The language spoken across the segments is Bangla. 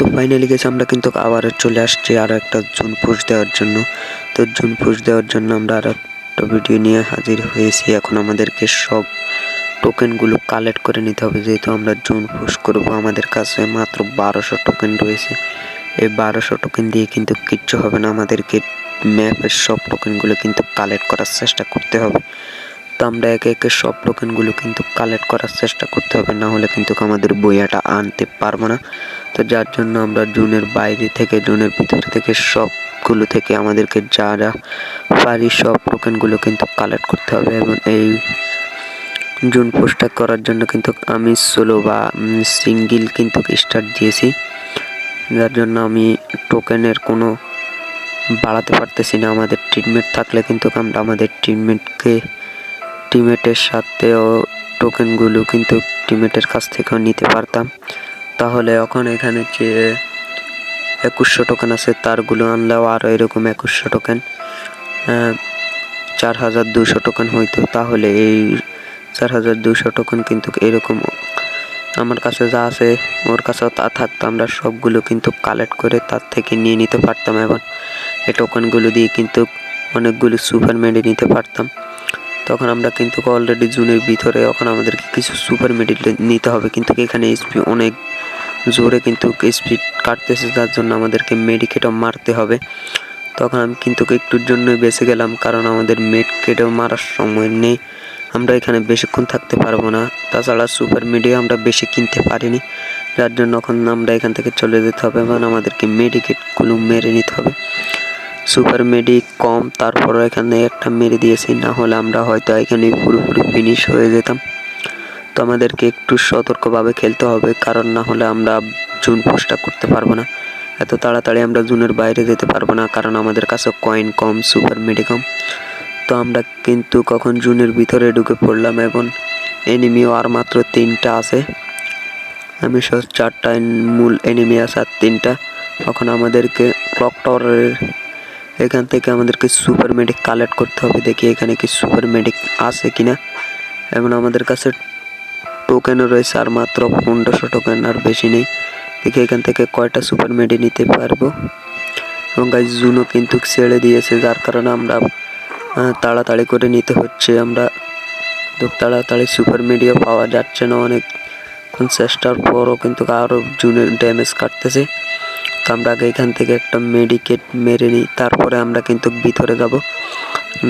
তো ফাইনালি গেছে, আমরা কিন্তু আবার চলে আসছি আরও একটা জুন পুষ দেওয়ার জন্য। তো জুন পুষ দেওয়ার জন্য আমরা আর একটা ভিডিও নিয়ে হাজির হয়েছি। এখন আমাদেরকে সব টোকেনগুলো কালেক্ট করে নিতে হবে। যেহেতু আমরা জুন পুশ করব, আমাদের কাছে মাত্র বারোশো টোকেন রয়েছে। এই বারোশো টোকেন দিয়ে কিন্তু কিচ্ছু হবে না। আমাদেরকে ম্যাপের সব টোকেনগুলো কিন্তু কালেক্ট করার চেষ্টা করতে হবে। তো আমরা একে একে সব টোকেনগুলো কিন্তু কালেক্ট করার চেষ্টা করতে হবে, না হলে কিন্তু আমাদের বইয়াটা আনতে পারব না। তো যার জন্য আমরা জুনের বাইরে থেকে, জুনের ভিতর থেকে সবগুলো থেকে আমাদেরকে যা যা পারি সব টোকেনগুলো কিন্তু কালেক্ট করতে হবে এবং এই জুন পোস্টটা করার জন্য কিন্তু আমি সোলো বা সিঙ্গেল কিন্তু স্টার্ট দিয়েছি। যার জন্য আমি টোকেনের কোনো বাড়াতে পারতেছি না, আমাদের ট্রিটমেন্ট থাকলে কিন্তু আমরা আমাদের ট্রিটমেন্টকে টিমেটের সাথেও টোকেনগুলো কিন্তু টিমেটের কাছ থেকেও নিতে পারতাম। তাহলে এখন এখানে যে একুশশো টোকেন আছে, তারগুলো আনলেও আরও এরকম একুশশো টোকেন চার হাজার দুশো টোকেন হইতো। তাহলে এই চার হাজার দুশো টোকেন কিন্তু এরকম আমার কাছে যা আছে, ওর কাছেও তা থাকতো। আমরা সবগুলো কিন্তু কালেক্ট করে তার থেকে নিয়ে নিতে পারতাম। এবং এই টোকেনগুলো দিয়ে কিন্তু অনেকগুলো সুপার মেডে নিতে পারতাম। তখন আমরা কিন্তু অলরেডি জুনের ভিতরে এখন আমাদেরকে কিছু সুপার মেডেল নিতে হবে। কিন্তু এখানে এসপি অনেক জোরে কিন্তু স্পিড কাটতেছে, যার জন্য আমাদেরকে মেডিকেটও মারতে হবে। তখন আমি কিন্তু একটুর জন্যই বেঁচে গেলাম, কারণ আমাদের মেডকেটও মারার সময় নেই। আমরা এখানে বেশিক্ষণ থাকতে পারব না। তাছাড়া সুপার মিডিয়া আমরা বেশি কিনতে পারিনি। যার জন্য এখন আমরা এখান থেকে চলে যেতে হবে এবং আমাদেরকে মেডিকেটগুলো মেরে নিতে হবে। সুপার মেডি কম তারপর এখানে একটা মেরে দিয়েছি, না হলে আমরা হয়তো এখানে পুরোপুরি ফিনিশ হয়ে যেতাম। তো আমাদেরকে একটু সতর্কভাবে খেলতে হবে, কারণ না হলে আমরা জুন পোস্টটা করতে পারব না। এত তাড়াতাড়ি আমরা জুনের বাইরে যেতে পারব না, কারণ আমাদের কাছে কয়েন কম, সুপার মেডি কম। তো আমরা কিন্তু কখন জুনের ভিতরে ঢুকে পড়লাম এবং এনিমিও আর মাত্র তিনটা আছে। আমি সব চারটা মূল এনিমি আছে আর তিনটা। তখন আমাদেরকে ক্লক টাওয়ারের এখান থেকে আমাদেরকে সুপার মেডিক কালেক্ট করতে হবে। দেখি এখানে কি সুপার মেডিক আছে কিনা। এবং আমাদের কাছে টোকেনও রয়েছে, আর মাত্র পনেরোশো টোকেন আর বেশি নেই। দেখি এখান থেকে কয়টা সুপার মেডি নিতে পারব। এবং গাছ জুনও কিন্তু ছেড়ে দিয়েছে, যার কারণে আমরা তাড়াতাড়ি করে নিতে হচ্ছে। আমরা তো তাড়াতাড়ি সুপার মিডিয়া পাওয়া যাচ্ছে না অনেক। চেষ্টার পরও কিন্তু আরও জুনের ড্যামেজ কাটতেছে। আমরা আগে এখান থেকে একটা মেডিকেট মেরে নিই, তারপরে আমরা কিন্তু ভিতরে যাব।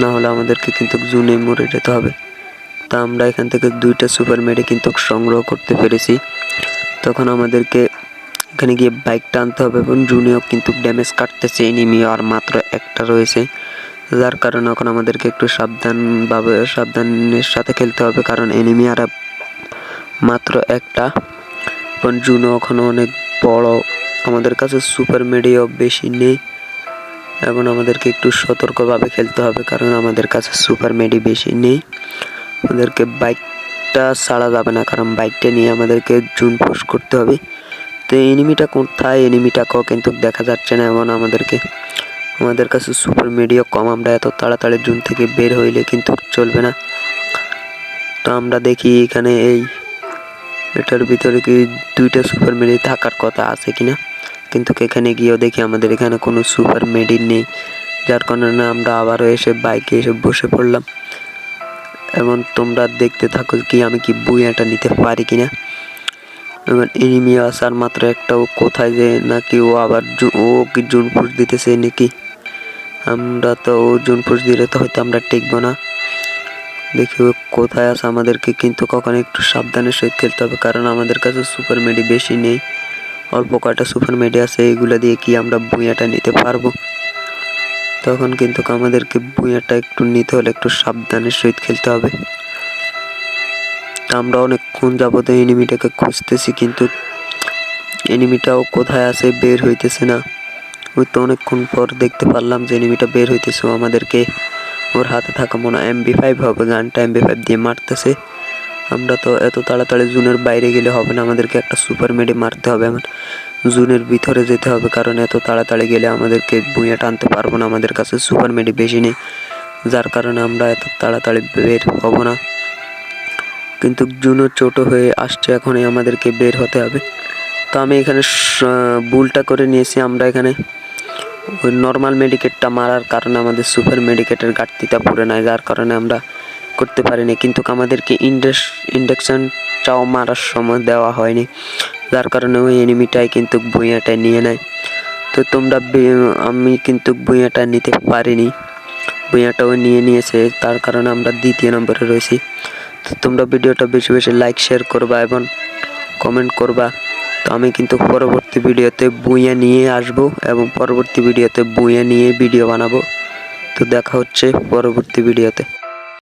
না হলে আমাদেরকে কিন্তু জুনে মরে যেতে হবে। তা আমরা এখান থেকে দুইটা সুপার মেডি কিন্তু সংগ্রহ করতে পেরেছি। তখন আমাদেরকে এখানে গিয়ে বাইকটা আনতে হবে এবং জুনেও কিন্তু ড্যামেজ কাটতেছে এনিমি আর মাত্র একটা রয়েছে। যার কারণে এখন আমাদেরকে একটু সাবধানভাবে, সাবধানের সাথে খেলতে হবে, কারণ এনিমি আর মাত্র একটা। এবং জুনো এখনও অনেক বড় আমাদের কাছে সুপার মিডিয়াও বেশি নেই। এখন আমাদেরকে একটু সতর্কভাবে খেলতে হবে, কারণ আমাদের কাছে সুপার মেডি বেশি নেই। আমাদেরকে বাইকটা ছাড়া যাবে না, কারণ বাইকটা নিয়ে আমাদেরকে জুন পোস্ট করতে হবে। তো এনিমিটা কোথায়? এনিমিটা এনিমিটাকেও কিন্তু দেখা যাচ্ছে না এমন আমাদেরকে। আমাদের কাছে সুপার মিডিয়া কম, আমরা এত তাড়াতাড়ি জুন থেকে বের হইলে কিন্তু চলবে না। তো আমরা দেখি এখানে এই, এটার ভিতরে কি দুইটা সুপার মেডি থাকার কথা আছে কিনা। কিন্তু এখানে গিয়েও দেখি আমাদের এখানে কোনো সুপার মেডি নেই, যার কারণে আমরা আবারও এসে বাইকে এসে বসে পড়লাম। এবং তোমরা দেখতে থাকো কি আমি কি বুইয়াটা নিতে পারি কি না এবার এনিমি আসার মাত্র একটা, ও কোথায় যে নাকি ও আবার ও কি জুন পুষ দিতেছে নাকি? আমরা তো ও জুন পুষ দিলে তো হয়তো আমরা টিকবো না। দেখি ও কোথায় আছে আমাদেরকে, কিন্তু কখনো একটু সাবধানের সহিত খেলতে হবে, কারণ আমাদের কাছে সুপার মেডি বেশি নেই। অল্প কয়টা সুপার মেডি আছে এইগুলো দিয়ে কি আমরা বুইয়াটা নিতে পারব? তখন কিন্তু আমাদেরকে বুইয়াটা একটু নিতে হলে একটু সাবধানের সহিত খেলতে হবে। আমরা অনেকক্ষণ যাবত এনিমিটাকে খুঁজতেছি, কিন্তু এনিমিটাও কোথায় আছে বের হইতেছে না। ওই তো অনেকক্ষণ পর দেখতে পারলাম যে এনিমিটা বের হইতেছে আমাদেরকে ওর হাতে থাকা মনে হয় এমবি ফাইভ হবে, গানটা এমবি ফাইভ দিয়ে মারতেছে। আমরা তো এত তাড়াতাড়ি জুনের বাইরে গেলে হবে না, আমাদেরকে একটা সুপার মেডি মারতে হবে আমার জুনের ভিতরে যেতে হবে, কারণ এত তাড়াতাড়ি গেলে আমাদেরকে বুঁয়া টানতে পারব না, আমাদের কাছে সুপার মেডি বেশি নেই। যার কারণে আমরা এত তাড়াতাড়ি বের হব না। কিন্তু জুনও ছোট হয়ে আসছে, এখনই আমাদেরকে বের হতে হবে। তো আমি এখানে ভুলটা করে নিয়েছি আমরা এখানে। ওই নর্মাল মেডিকেটটা মারার কারণে আমাদের সুপার মেডিকেটের ঘাটতিটা পড়ে নাই, যার কারণে আমরা করতে পারিনি, কিন্তু আমাদেরকে ইন্ডেস ইন্ডাকশনটাও মারার সময় দেওয়া হয়নি। যার কারণে ওই এনিমিটাই কিন্তু ভুঁইয়াটা নিয়ে নেয়। তো তোমরা আমি কিন্তু ভুঁইয়াটা নিতে পারিনি। ভুঁইয়াটাও নিয়ে নিয়েছে, তার কারণে আমরা দ্বিতীয় নম্বরে রয়েছি। তো তোমরা ভিডিওটা বেশি বেশি লাইক শেয়ার করবা এবং কমেন্ট করবা। তো আমি কিন্তু পরবর্তী ভিডিওতে বুইয়া নিয়ে আসব এবং পরবর্তী ভিডিওতে বুইয়া নিয়ে ভিডিও বানাবো। তো দেখা হচ্ছে পরবর্তী ভিডিওতে।